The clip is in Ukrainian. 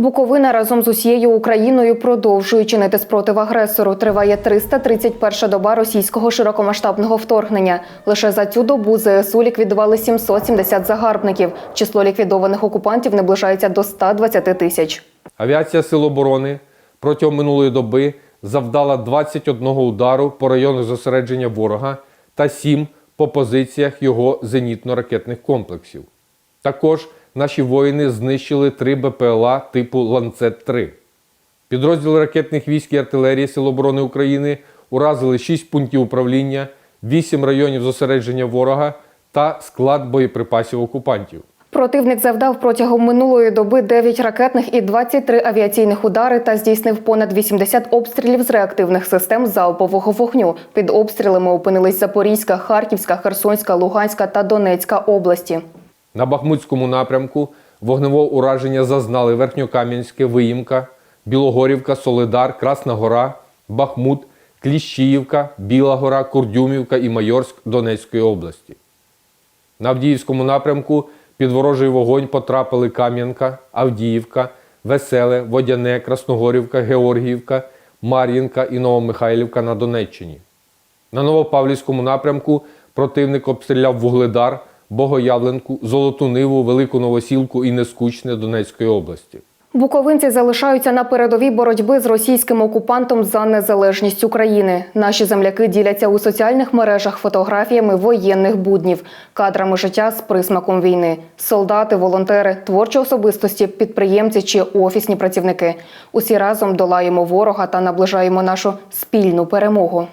Буковина разом з усією Україною продовжує чинити спротив агресору. Триває 331 доба російського широкомасштабного вторгнення. Лише за цю добу ЗСУ ліквідували 770 загарбників. Число ліквідованих окупантів наближається до 120 тисяч. Авіація Сил оборони протягом минулої доби завдала 21 удару по районах зосередження ворога та 7 по позиціях його зенітно-ракетних комплексів. Також наші воїни знищили 3 БПЛА типу Ланцет-3. Підрозділи ракетних військ і артилерії Сил оборони України уразили 6 пунктів управління, 8 районів зосередження ворога та склад боєприпасів окупантів. Противник завдав протягом минулої доби 9 ракетних і 23 авіаційних удари та здійснив понад 80 обстрілів з реактивних систем залпового вогню. Під обстрілами опинились Запорізька, Харківська, Херсонська, Луганська та Донецька області. На Бахмутському напрямку вогневого ураження зазнали Верхньокам'янське, Виїмка, Білогорівка, Солидар, Красна Гора, Бахмут, Кліщіївка, Біла Гора, Курдюмівка і Майорськ Донецької області. На Авдіївському напрямку під ворожий вогонь потрапили Кам'янка, Авдіївка, Веселе, Водяне, Красногорівка, Георгіївка, Мар'їнка і Новомихайлівка на Донеччині. На Новопавлівському напрямку противник обстріляв Вугледар, Богоявленку, Золоту Ниву, Велику Новосілку і Нескучне Донецької області. Буковинці залишаються на передовій боротьби з російським окупантом за незалежність України. Наші земляки діляться у соціальних мережах фотографіями воєнних буднів, кадрами життя з присмаком війни. Солдати, волонтери, творчі особистості, підприємці чи офісні працівники. Усі разом долаємо ворога та наближаємо нашу спільну перемогу.